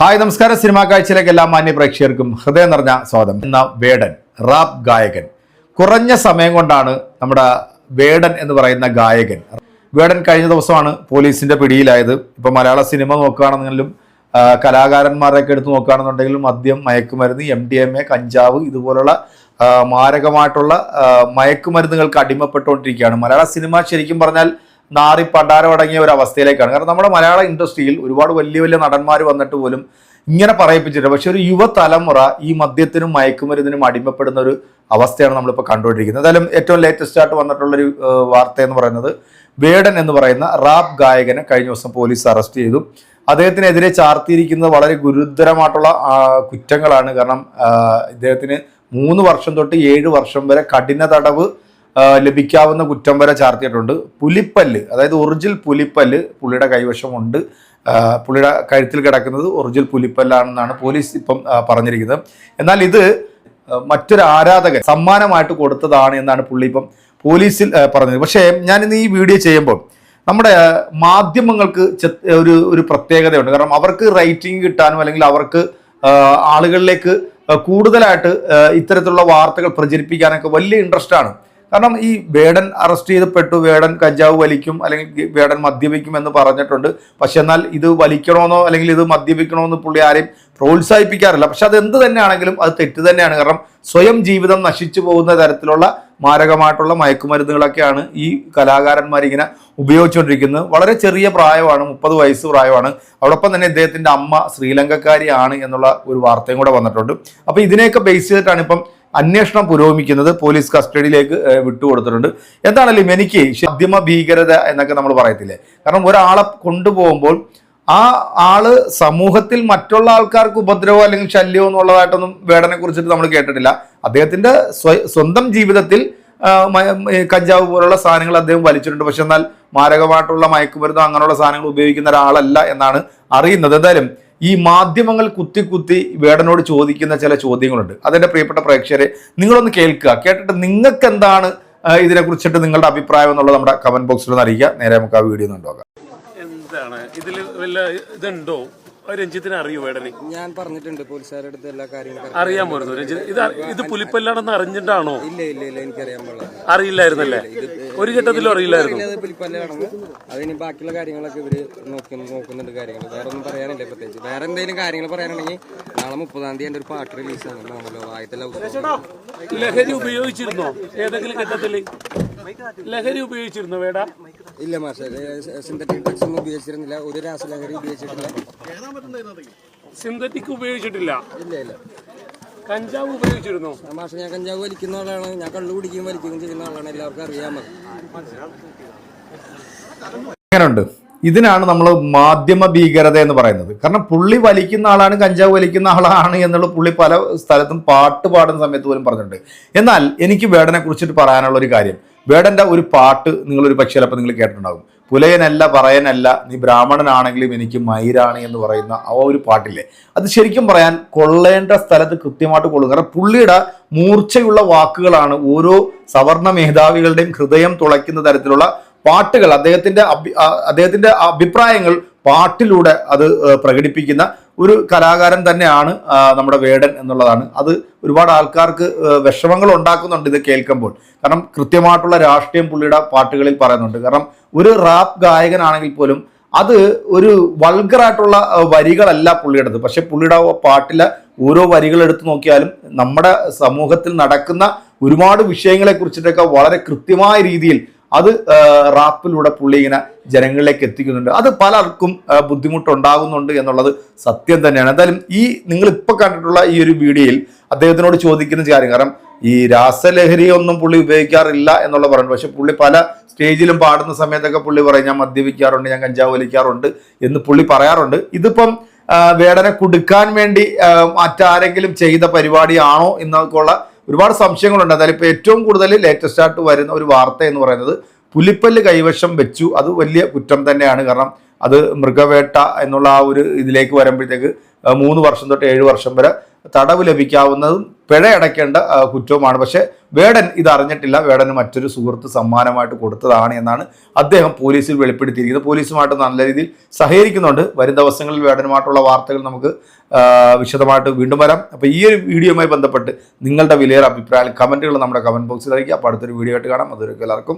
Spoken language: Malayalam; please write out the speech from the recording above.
ഹായ് നമസ്കാരം. സിനിമാ കാഴ്ചയിലേക്ക് എല്ലാ മാന്യ പ്രേക്ഷകർക്കും ഹൃദയം നിറഞ്ഞ സ്വാഗതം. എന്ന വേടൻ റാപ്പ് ഗായകൻ. കുറഞ്ഞ സമയം കൊണ്ടാണ് നമ്മുടെ വേടൻ എന്ന് പറയുന്ന ഗായകൻ. വേടൻ കഴിഞ്ഞ ദിവസമാണ് പോലീസിന്റെ പിടിയിലായത്. ഇപ്പൊ മലയാള സിനിമ നോക്കുകയാണെന്നെങ്കിലും കലാകാരന്മാരെയൊക്കെ എടുത്ത് നോക്കുകയാണെന്നുണ്ടെങ്കിലും മദ്യം മയക്കുമരുന്ന് എം ഡി എം എ കഞ്ചാവ് ഇതുപോലുള്ള മാരകമായിട്ടുള്ള മയക്കുമരുന്നുകൾക്ക് അടിമപ്പെട്ടുകൊണ്ടിരിക്കുകയാണ്. മലയാള സിനിമ ശരിക്കും പറഞ്ഞാൽ നാറി പണ്ടാരം അടങ്ങിയ ഒരു അവസ്ഥയിലേക്കാണ്. കാരണം നമ്മുടെ മലയാള ഇൻഡസ്ട്രിയിൽ ഒരുപാട് വലിയ വലിയ നടന്മാർ വന്നിട്ട് പോലും ഇങ്ങനെ പറയിപ്പിച്ചിട്ടുണ്ട്. പക്ഷെ ഒരു യുവതലമുറ ഈ മദ്യത്തിനും മയക്കുമരുന്നിനും അടിമപ്പെടുന്ന ഒരു അവസ്ഥയാണ് നമ്മളിപ്പോൾ കണ്ടുകൊണ്ടിരിക്കുന്നത്. എന്തായാലും ഏറ്റവും ലേറ്റസ്റ്റ് ആയിട്ട് വന്നിട്ടുള്ളൊരു വാർത്ത എന്ന് പറയുന്നത് വേടൻ എന്ന് പറയുന്ന റാപ്പ് ഗായകനെ കഴിഞ്ഞ ദിവസം പോലീസ് അറസ്റ്റ് ചെയ്തു. അദ്ദേഹത്തിനെതിരെ ചാർത്തിയിരിക്കുന്നത് വളരെ ഗുരുതരമായിട്ടുള്ള കുറ്റങ്ങളാണ്. കാരണം ഇദ്ദേഹത്തിന് മൂന്ന് വർഷം തൊട്ട് ഏഴ് വർഷം വരെ കഠിന തടവ് ലഭിക്കാവുന്ന കുറ്റം വരെ ചാർത്തിയിട്ടുണ്ട്. പുലിപ്പല്ല് അതായത് ഒറിജിനൽ പുലിപ്പല്ല് പുള്ളിയുടെ കൈവശമുണ്ട്. പുള്ളിയുടെ കഴുത്തിൽ കിടക്കുന്നത് ഒറിജിനൽ പുലിപ്പല്ലാണെന്നാണ് പോലീസ് ഇപ്പം പറഞ്ഞിരിക്കുന്നത്. എന്നാൽ ഇത് മറ്റൊരു ആരാധകൻ സമ്മാനമായിട്ട് കൊടുത്തതാണ് എന്നാണ് പുള്ളി ഇപ്പം പോലീസിൽ പറഞ്ഞത്. പക്ഷേ ഞാൻ ഇന്ന് ഈ വീഡിയോ ചെയ്യുമ്പോൾ നമ്മുടെ മാധ്യമങ്ങൾക്ക് ഒരു ഒരു പ്രത്യേകതയുണ്ട്. കാരണം അവർക്ക് റേറ്റിംഗ് കിട്ടാനും അല്ലെങ്കിൽ അവർക്ക് ആളുകളിലേക്ക് കൂടുതലായിട്ട് ഇത്തരത്തിലുള്ള വാർത്തകൾ പ്രചരിപ്പിക്കാനൊക്കെ വലിയ ഇൻട്രസ്റ്റ് ആണ്. കാരണം ഈ വേടൻ അറസ്റ്റ് ചെയ്തപ്പെട്ടു വേടൻ കഞ്ചാവ് വലിക്കും അല്ലെങ്കിൽ വേടൻ മദ്യപിക്കും എന്ന് പറഞ്ഞിട്ടുണ്ട്. പക്ഷെ എന്നാൽ ഇത് വലിക്കണമെന്നോ അല്ലെങ്കിൽ ഇത് മദ്യപിക്കണമെന്ന് പുള്ളി ആരെയും പ്രോത്സാഹിപ്പിക്കാറില്ല. പക്ഷെ അത് എന്ത് തന്നെയാണെങ്കിലും അത് തെറ്റ് തന്നെയാണ്. കാരണം സ്വയം ജീവിതം നശിച്ചു പോകുന്ന തരത്തിലുള്ള മാരകമായിട്ടുള്ള മയക്കുമരുന്നുകളൊക്കെയാണ് ഈ കലാകാരന്മാരിങ്ങനെ ഉപയോഗിച്ചുകൊണ്ടിരിക്കുന്നത്. വളരെ ചെറിയ പ്രായമാണ് മുപ്പത് വയസ്സ് പ്രായമാണ്. അതോടൊപ്പം തന്നെ ഇദ്ദേഹത്തിന്റെ അമ്മ ശ്രീലങ്കക്കാരിയാണ് എന്നുള്ള ഒരു വാർത്തയും കൂടെ വന്നിട്ടുണ്ട്. അപ്പോൾ ഇതിനെയൊക്കെ ബേസ് ചെയ്തിട്ടാണ് ഇപ്പം അന്വേഷണം പുരോഗമിക്കുന്നത് പോലീസ് കസ്റ്റഡിയിലേക്ക് വിട്ടുകൊടുത്തിട്ടുണ്ട്. എന്താണല്ലേ എനിക്ക് മധ്യമ ഭീകരത എന്നൊക്കെ നമ്മൾ പറയത്തില്ലേ? കാരണം ഒരാളെ കൊണ്ടുപോകുമ്പോൾ ആ ആൾ സമൂഹത്തിൽ മറ്റുള്ള ആൾക്കാർക്ക് ഉപദ്രവോ അല്ലെങ്കിൽ ശല്യമോ എന്നുള്ളതായിട്ടൊന്നും വേടനെ കുറിച്ചിട്ട് നമ്മൾ കേട്ടിട്ടില്ല. അദ്ദേഹത്തിന്റെ സ്വന്തം ജീവിതത്തിൽ കഞ്ചാവ് പോലുള്ള സാധനങ്ങൾ അദ്ദേഹം വലിച്ചിട്ടുണ്ട്. പക്ഷെ എന്നാൽ മാരകമായിട്ടുള്ള മയക്കുമരുന്നോ അങ്ങനെയുള്ള സാധനങ്ങൾ ഉപയോഗിക്കുന്ന ഒരാളല്ല എന്നാണ് അറിയുന്നത്. എന്തായാലും ഈ മാധ്യമങ്ങൾ കുത്തി കുത്തി വേടനോട് ചോദിക്കുന്ന ചില ചോദ്യങ്ങളുണ്ട്. അതെന്റെ പ്രിയപ്പെട്ട പ്രേക്ഷകരെ നിങ്ങളൊന്ന് കേൾക്കുക. കേട്ടിട്ട് നിങ്ങൾക്ക് എന്താണ് ഇതിനെക്കുറിച്ചിട്ട് ഇതിനെ കുറിച്ചിട്ട് നിങ്ങളുടെ അഭിപ്രായം എന്നുള്ളത് നമ്മുടെ കമന്റ് ബോക്സിൽ ഒന്ന് അറിയിക്കുക. നേരെ നമുക്ക് ആ വീഡിയോ ഒന്ന് ഉണ്ടാക്കാം എന്താണ്? ഇതിൽ വല്ല ഇതുണ്ടോ? രഞ്ജിത്തിന് അറിയോ വേടനെ ഞാൻ പറഞ്ഞിട്ടുണ്ട് പോലീസുകാരുടെ അടുത്ത് എല്ലാ കാര്യങ്ങളും അറിയാൻ പോരുന്നു രഞ്ജിത്ത് ഇത് ഇത് പുലിപ്പല്ലാണെന്ന് അറിഞ്ഞിട്ടാണോ? ഇല്ല ഇല്ല ഇല്ല എനിക്കറിയാൻ പാടില്ല. അറിയില്ലായിരുന്നല്ലേ? ഒരു ഘട്ടത്തിലും അറിയില്ലായിരുന്നു. പുലിപ്പല്ലാണെന്ന്. അതിന് ബാക്കിയുള്ള കാര്യങ്ങളൊക്കെ ഇവർ നോക്കി നോക്കുന്നുണ്ട് കാര്യങ്ങൾ വേറെ ഒന്നും പറയാനില്ല പ്രത്യേകിച്ച്. വേറെ എന്തെങ്കിലും കാര്യങ്ങൾ പറയാനുണ്ടെങ്കിൽ നാളെ മുപ്പതാം തീയതി എന്റെ ഒരു പാട്ട് റിലീസാണ് ആണല്ലോ ആദ്യത്തെ ലവ് ലഹരി ഉപയോഗിച്ചിരുന്നോ? ഏതെങ്കിലും ഘട്ടത്തിൽ ലഹരി ഉപയോഗിച്ചിരുന്നോ വേട ഇല്ല മാഷെ. സിന്തറ്റിക് ഡ്രഗ്സ് ഒന്നും ഉപയോഗിച്ചിരുന്നില്ല. ഒരു രാസലഹരി ഉപയോഗിച്ചിട്ടില്ല. സിന്തറ്റിക് ഉപയോഗിച്ചിട്ടില്ല. ഇല്ല ഇല്ല. കഞ്ചാവ് ഉപയോഗിച്ചിരുന്നു. മാഷെ ഞാൻ കഞ്ചാവ് വലിക്കുന്ന ആളാണ്. ഞാൻ കള്ളു കുടിക്കുകയും വലിക്കുകയും ചെയ്യുന്ന ആളാണ്. എല്ലാവർക്കും അറിയാമത് മതി എങ്ങനെയുണ്ട് ഇതിനാണ് നമ്മൾ മാധ്യമ ഭീകരത എന്ന് പറയുന്നത്. കാരണം പുള്ളി വലിക്കുന്ന ആളാണ് കഞ്ചാവ് വലിക്കുന്ന ആളാണ് എന്നുള്ള പുള്ളി പല സ്ഥലത്തും പാട്ട് പാടുന്ന സമയത്ത് പോലും പറഞ്ഞിട്ടുണ്ട്. എന്നാൽ എനിക്ക് വേടനെ കുറിച്ചിട്ട് പറയാനുള്ള ഒരു കാര്യം. വേടന്റെ ഒരു പാട്ട് നിങ്ങളൊരു പക്ഷേ ചിലപ്പോൾ നിങ്ങൾ കേട്ടിട്ടുണ്ടാകും. പുലയനല്ല പറയനല്ല നീ ബ്രാഹ്മണനാണെങ്കിലും എനിക്ക് മയിരാണ് എന്ന് പറയുന്ന ആ ഒരു പാട്ടില്ലേ? അത് ശരിക്കും പറയാൻ കൊള്ളേണ്ട സ്ഥലത്ത് കൃത്യമായിട്ട് കൊള്ളും. കാരണം പുള്ളിയുടെ മൂർച്ചയുള്ള വാക്കുകളാണ് ഓരോ സവർണ മേധാവികളുടെയും ഹൃദയം തുളയ്ക്കുന്ന തരത്തിലുള്ള പാട്ടുകൾ. അദ്ദേഹത്തിന്റെ അദ്ദേഹത്തിന്റെ അഭിപ്രായങ്ങൾ പാട്ടിലൂടെ അത് പ്രകടിപ്പിക്കുന്ന ഒരു കലാകാരൻ തന്നെയാണ് നമ്മുടെ വേടൻ എന്നുള്ളതാണ്. അത് ഒരുപാട് ആൾക്കാർക്ക് വിഷമങ്ങൾ ഉണ്ടാക്കുന്നുണ്ട് ഇത് കേൾക്കുമ്പോൾ. കാരണം കൃത്യമായിട്ടുള്ള രാഷ്ട്രീയം പുള്ളിയുടെ പാട്ടുകളിൽ പറയുന്നുണ്ട്. കാരണം ഒരു റാപ്പ് ഗായകനാണെങ്കിൽ പോലും അത് ഒരു വൾഗറായിട്ടുള്ള വരികളല്ല പുള്ളിയുടേത്. പക്ഷെ പുള്ളിയുടെ പാട്ടിലെ ഓരോ വരികൾ എടുത്തു നോക്കിയാലും നമ്മുടെ സമൂഹത്തിൽ നടക്കുന്ന ഒരുപാട് വിഷയങ്ങളെ കുറിച്ചിട്ടൊക്കെ വളരെ കൃത്യമായ രീതിയിൽ അത് റാപ്പിലൂടെ പുള്ളി ഇങ്ങനെ ജനങ്ങളിലേക്ക് എത്തിക്കുന്നുണ്ട്. അത് പലർക്കും ബുദ്ധിമുട്ടുണ്ടാകുന്നുണ്ട് എന്നുള്ളത് സത്യം തന്നെയാണ്. എന്തായാലും ഈ നിങ്ങൾ ഇപ്പൊ കണ്ടിട്ടുള്ള ഈ ഒരു വീഡിയോയിൽ അദ്ദേഹത്തിനോട് ചോദിക്കുന്ന കാര്യം. കാരണം ഈ രാസലഹരി ഒന്നും പുള്ളി ഉപയോഗിക്കാറില്ല എന്നുള്ള പറയുന്നത് പക്ഷെ പുള്ളി പല സ്റ്റേജിലും പാടുന്ന സമയത്തൊക്കെ പുള്ളി പറയും ഞാൻ മദ്യപിക്കാറുണ്ട് ഞാൻ കഞ്ചാവ് വലിക്കാറുണ്ട് എന്ന് പുള്ളി പറയാറുണ്ട്. ഇതിപ്പം വേടനെ കൊടുക്കാൻ വേണ്ടി മറ്റാരെങ്കിലും ചെയ്ത പരിപാടിയാണോ എന്നൊക്കെയുള്ള ഒരുപാട് സംശയങ്ങളുണ്ട്. എന്നാലും ഇപ്പോൾ ഏറ്റവും കൂടുതൽ ലേറ്റസ്റ്റ് ആയിട്ട് വരുന്ന ഒരു വാർത്ത എന്ന് പറയുന്നത് പുലിപ്പല്ല് കൈവശം വെച്ചു. അത് വലിയ കുറ്റം തന്നെയാണ്. കാരണം അത് മൃഗവേട്ട എന്നുള്ള ആ ഒരു ഇതിലേക്ക് വരുമ്പോഴത്തേക്ക് മൂന്ന് വർഷം തൊട്ട് ഏഴ് വർഷം വരെ തടവ് ലഭിക്കാവുന്നതും പിഴ അടയ്ക്കേണ്ട കുറ്റവുമാണ്. പക്ഷേ വേടൻ ഇതറിഞ്ഞിട്ടില്ല. വേടന് മറ്റൊരു സുഹൃത്ത് സമ്മാനമായിട്ട് കൊടുത്തതാണ് എന്നാണ് അദ്ദേഹം പോലീസിൽ വെളിപ്പെടുത്തിയിരിക്കുന്നത്. പോലീസുമായിട്ട് നല്ല രീതിയിൽ സഹകരിക്കുന്നുണ്ട്. വരും ദിവസങ്ങളിൽ വേടനുമായിട്ടുള്ള വാർത്തകൾ നമുക്ക് വിശദമായിട്ട് വീണ്ടും വരാം. അപ്പോൾ ഈ ഒരു വീഡിയോയുമായി ബന്ധപ്പെട്ട് നിങ്ങളുടെ വിലയേറെ അഭിപ്രായം കമന്റുകൾ നമ്മുടെ കമന്റ് ബോക്സിൽ അറിയിക്കുക. അപ്പോൾ അടുത്തൊരു വീഡിയോ ആയിട്ട് കാണാം. അതൊരു എല്ലാവർക്കും